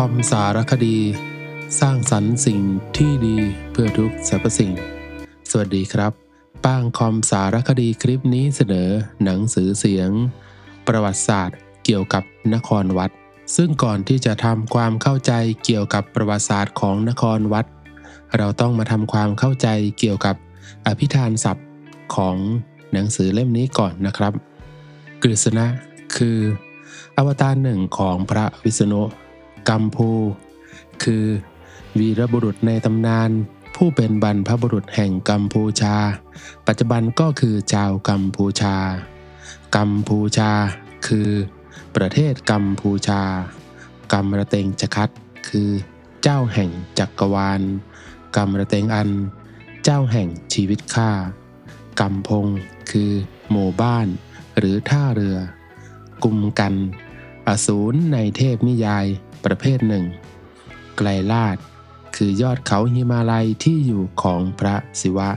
คอมสารคดี สร้างสรรค์สิ่งที่ดีเพื่อทุกสรรพสิ่ง สวัสดีครับ ป้างคอมสารคดีคลิปนี้เสนอหนังสือเสียง ประวัติศาสตร์เกี่ยวกับนครวัด ซึ่งก่อนที่จะทำความเข้าใจเกี่ยวกับประวัติศาสตร์ของนครวัด เราต้องมาทำความเข้าใจเกี่ยวกับอภิธานศัพท์ของหนังสือเล่มนี้ก่อนนะครับ กฤษณะคือ อวตารหนึ่งของพระวิษณุ กัมพู คือ วีรบุรุษในตำนาน ผู้เป็นบรรพบุรุษแห่งกัมพูชา ปัจจุบันก็คือชาวกัมพูชา กัมพูชา คือ ประเทศกัมพูชา กัมระเตงจะคัดคือ เจ้าแห่งจักรวาล กัมระเตงอัน เจ้าแห่งชีวิตข้ากัมพง คือ หมู่บ้าน หรือท่าเรือ กุมกัน อสูรในเทพนิยาย ประเภทหนึ่ง ไกลลาดคือยอดเขาหิมาลัยที่อยู่ของพระศิวะ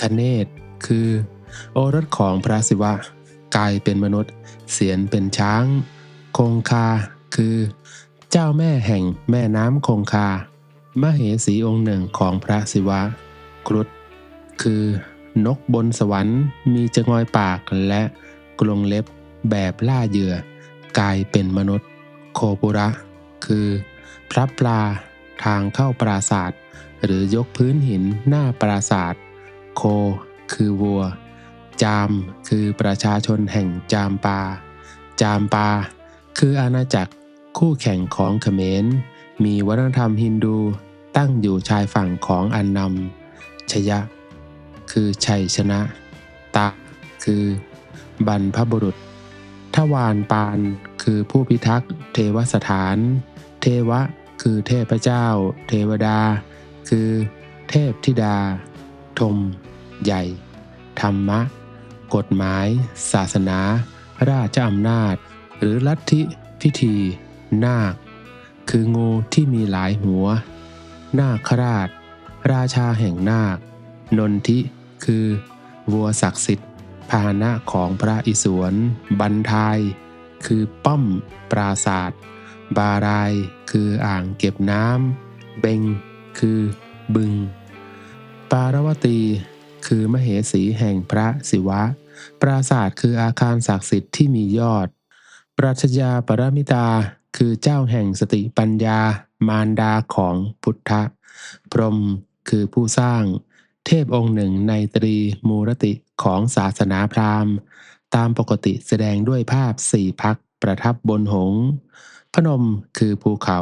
คเนศคือ โอรสของพระศิวะ กายเป็นมนุษย์ เสียนเป็นช้าง คงคา คือ เจ้าแม่แห่งแม่น้ำคงคา มเหสีองค์หนึ่งของพระศิวะ ครุฑคือนกบนสวรรค์มีจงอยปากและกรงเล็บแบบล่าเหยื่อ กายเป็นมนุษย์ โคปุระ คือ พระปลาทางเข้าปราศาสตร์หรือยกพื้นหินหน้าปราศาสตร์โค คือวัว จาม คือประชาชนแห่งจามปา จามปา คืออาณาจักรคู่แข่งของเขมร มีวัฒนธรรมฮินดูตั้งอยู่ชายฝั่งของอันนำชยะ คือชัยชนะตาคือ บรรพบุรุษทวารปาน คือผู้พิทักษ์ เทวสถาน เทวะ คือเทพเจ้า เทวดา คือ เทพธิดา ธม ใหญ่ ธรรมะ กฎหมาย ศาสนาราชอำนาจ หรือลัทธิ พิธี นาค คืองูที่มีหลายหัว นาคราช ราชาแห่งนาค นนทิ คือ วัวศักดิ์สิทธิ์พาหนะของพระอิศวรบันทาย คือป้อม ปราศาสตร์บาราย คืออ่างเก็บน้ำเบง คือบึง ปารวตี คือมเหสีแห่งพระศิวะ ปราศาสตร์คืออาคารศักดิ์สิทธิ์ที่มียอด ปรัชญาปรมิตา คือเจ้าแห่งสติปัญญา มารดาของพุทธะ พรหมคือผู้สร้าง เทพองค์หนึ่งในตรีมูรติของศาสนาพราหมณ์ ตามปกติแสดงด้วยภาพสี่พักประทับบนหงส์พนมคือภูเขา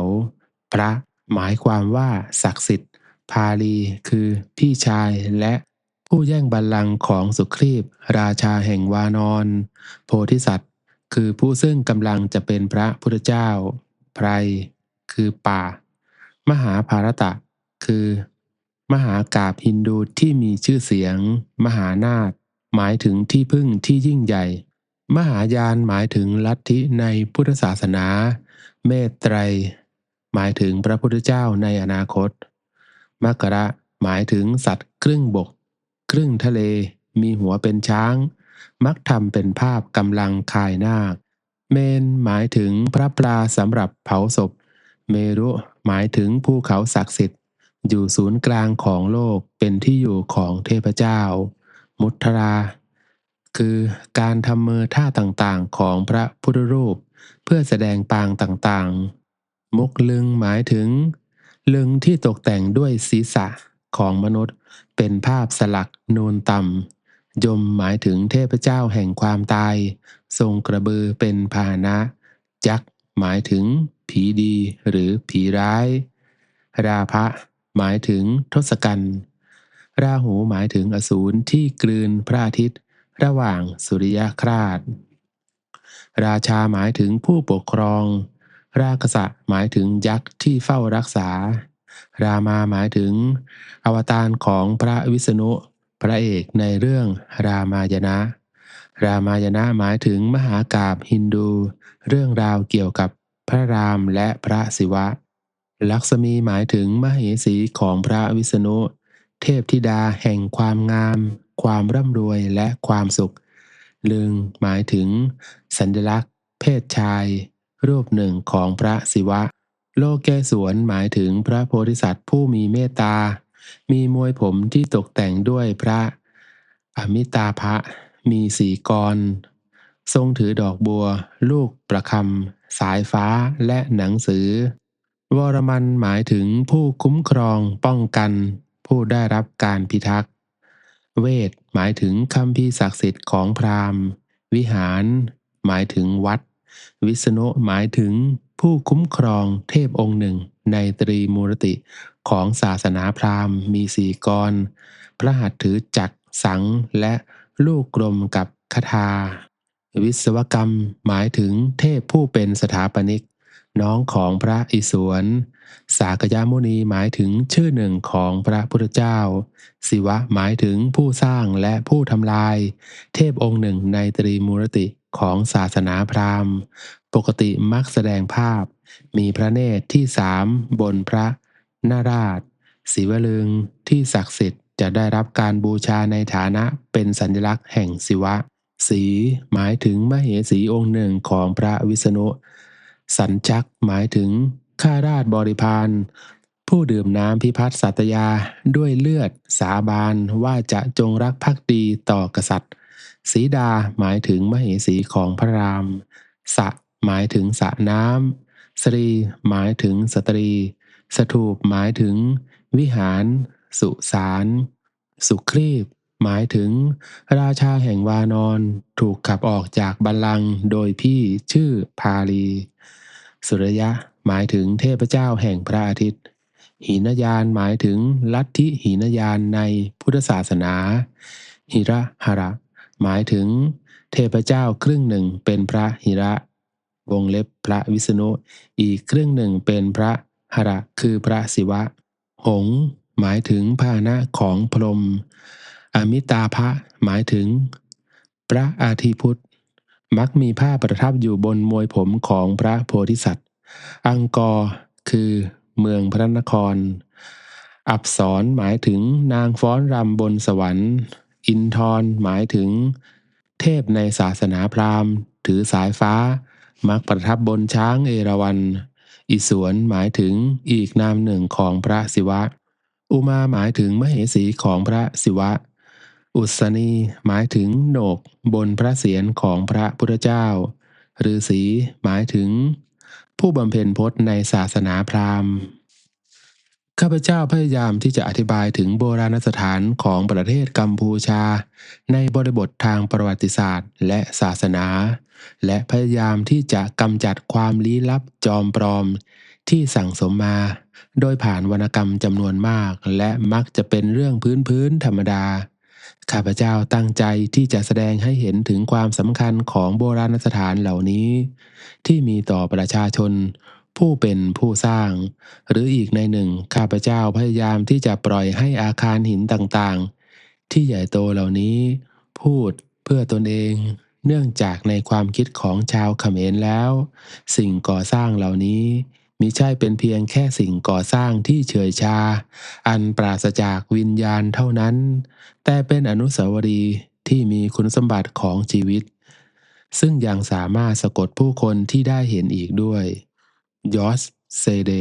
พระหมายความว่าศักดิ์สิทธิ์ พาลีคือพี่ชายและผู้แย่งบัลลังก์ของสุครีบราชาแห่งวานอน โพธิสัตว์ คือผู้ซึ่งกำลังจะเป็นพระพุทธเจ้า ไพร คือป่า มหาภารตะ คือ มหากาบฮินดูที่มีชื่อเสียง มหานาถ หมายถึงที่พึ่งที่ยิ่งใหญ่ มหายานหมายถึงลัทธิในพุทธศาสนา เมตไตร หมายถึงพระพุทธเจ้าในอนาคต มกระหมายถึงสัตว์ครึ่งบก ครึ่งทะเล มีหัวเป็นช้าง มักทำเป็นภาพกำลังคายนาค เมนหมายถึงพระปลาสำหรับเผาศพ เมรุหมายถึงภูเขาศักดิ์สิทธิ์ อยู่ศูนย์กลางของโลกเป็นที่อยู่ของเทพเจ้า มุทรา คือการทำมือท่าต่างๆของพระพุทธรูป เพื่อแสดงปางต่างๆ มุกลึงหมายถึง ลึงที่ตกแต่งด้วยศีรษะของมนุษย์ เป็นภาพสลักนูนต่ำยมหมายถึงเทพเจ้าแห่งความตาย ทรงกระบือเป็นพาหนะ ยักษ์หมายถึง ผีดีหรือผีร้าย ราพะหมายถึงทศกัณฐ์ ราหูหมายถึงอสูรที่กลืนพระอาทิตย์ ระหว่างสุริยคราสราชาหมายถึงผู้ปกครอง รากษะหมายถึงยักษ์ที่เฝ้ารักษา รามาหมายถึง อวตารของพระวิษณุ พระเอกในเรื่องรามายณะรามายณะหมายถึงมหากาบฮินดู เรื่องราวเกี่ยวกับพระรามและพระศิวะ ลักษมีหมายถึงมเหสีของพระวิษณุ เทพธิดาแห่งความงาม ความร่ำรวยและความสุข ลึงหมายถึง สัญลักษณ์ เพศชาย รูปหนึ่งของพระศิวะ โลเกสวนหมายถึงพระโพธิสัตว์ผู้มีเมตตา มีมวยผมที่ตกแต่งด้วยพระ อมิตาภะมีสีกร ทรงถือดอกบัว ลูกประคำสายฟ้าและหนังสือ วรมันหมายถึงผู้คุ้มครองป้องกัน ผู้ได้รับการพิทักษ์ เวทหมายถึงคำพีศักดิ์สิทธิ์ของพราหมณ์ วิหาร หมายถึงวัด วิษณุหมายถึงผู้คุ้มครองเทพองค์หนึ่ง ในตรีมูรติของศาสนาพราหมณ์มีสี่กร พระหัตถ์ถือจักรสังและลูกกลมกับคทาวิศวกรรมหมายถึงเทพผู้เป็นสถาปนิก น้องของพระอิศวร สากยมุนีหมายถึงชื่อหนึ่งของพระพุทธเจ้าศิวะหมายถึงผู้สร้างและผู้ทำลาย เทพองค์หนึ่งในตรีมูรติของศาสนาพราหมณ์ ปกติมักแสดงภาพ มีพระเนตรที่สามบนพระนาราชศิวลึงที่ศักดิ์สิทธิ์จะได้รับการบูชาในฐานะเป็นสัญลักษณ์แห่งศิวะ สีหมายถึงมเหสีองค์หนึ่งของพระวิษณุ สัญจักหมายถึงข้าราชบริพารผู้ดื่มน้ำพิพัฒน์สัตยาด้วยเลือดสาบานว่าจะจงรักภักดีต่อกษัตริย์สีดาหมายถึงมเหสีของพระราม สะหมายถึงสระน้ำสรีหมายถึงสตรี สถูปหมายถึงวิหาร สุสานสุครีบหมายถึงราชาแห่งวานอน ถูกขับออกจากบัลลังก์โดยพี่ชื่อพาลี สุริยะหมายถึงเทพเจ้าแห่งพระอาทิตย์ หินยานหมายถึงลัทธิหินยานในพุทธศาสนา หิระหระ หมายถึงเทพเจ้าครึ่งหนึ่งเป็นพระหิระ วงเล็บพระวิษณุ อีกครึ่งหนึ่งเป็นพระหระคือพระศิวะ หง หมายถึงพาหนะของพรหมอมิตาภะหมายถึง พระอาทิพุทธ มักมีผ้าประทับอยู่บนมวยผมของพระโพธิสัตว์ อังกอร์คือเมืองพระนคร อับสรหมายถึงนางฟ้อนรำบนสวรรค์ อินทร์หมายถึง เทพในศาสนาพราหมณ์ ถือสายฟ้า มักประทับบนช้างเอราวัณ อิศวรหมายถึงอีกนามหนึ่งของพระศิวะ อุมาหมายถึงมเหสีของพระศิวะ อุศนีหมายถึงโหนกบนพระเศียรของพระพุทธเจ้าฤาษีหมายถึง ผู้บำเพ็ญพจน์ในศาสนาพราหมณ์ข้าพเจ้าพยายามที่จะอธิบายถึงโบราณสถานของประเทศกัมพูชา ในบริบททางประวัติศาสตร์และศาสนา และพยายามที่จะกำจัดความลี้ลับจอมปลอมที่สั่งสมมา โดยผ่านวรรณกรรมจำนวนมาก และมักจะเป็นเรื่องพื้นๆธรรมดา ข้าพเจ้าตั้งใจที่จะแสดงให้เห็นถึงความสำคัญของโบราณสถานเหล่านี้ ที่มีต่อประชาชน ผู้เป็นผู้สร้าง หรืออีกในหนึ่งข้าพเจ้าพยายามที่จะปล่อยให้อาคารหินต่างๆ ที่ใหญ่โตเหล่านี้ พูดเพื่อตนเอง เนื่องจากในความคิดของชาวเขมรแล้ว สิ่งก่อสร้างเหล่านี้ มิใช่เป็นเพียงแค่สิ่งก่อสร้างที่เฉยชา อันปราศจากวิญญาณเท่านั้น แต่เป็นอนุสาวรีย์ที่มีคุณสมบัติของชีวิต ซึ่งยังสามารถสะกดผู้คนที่ได้เห็นอีกด้วยยอสเซเด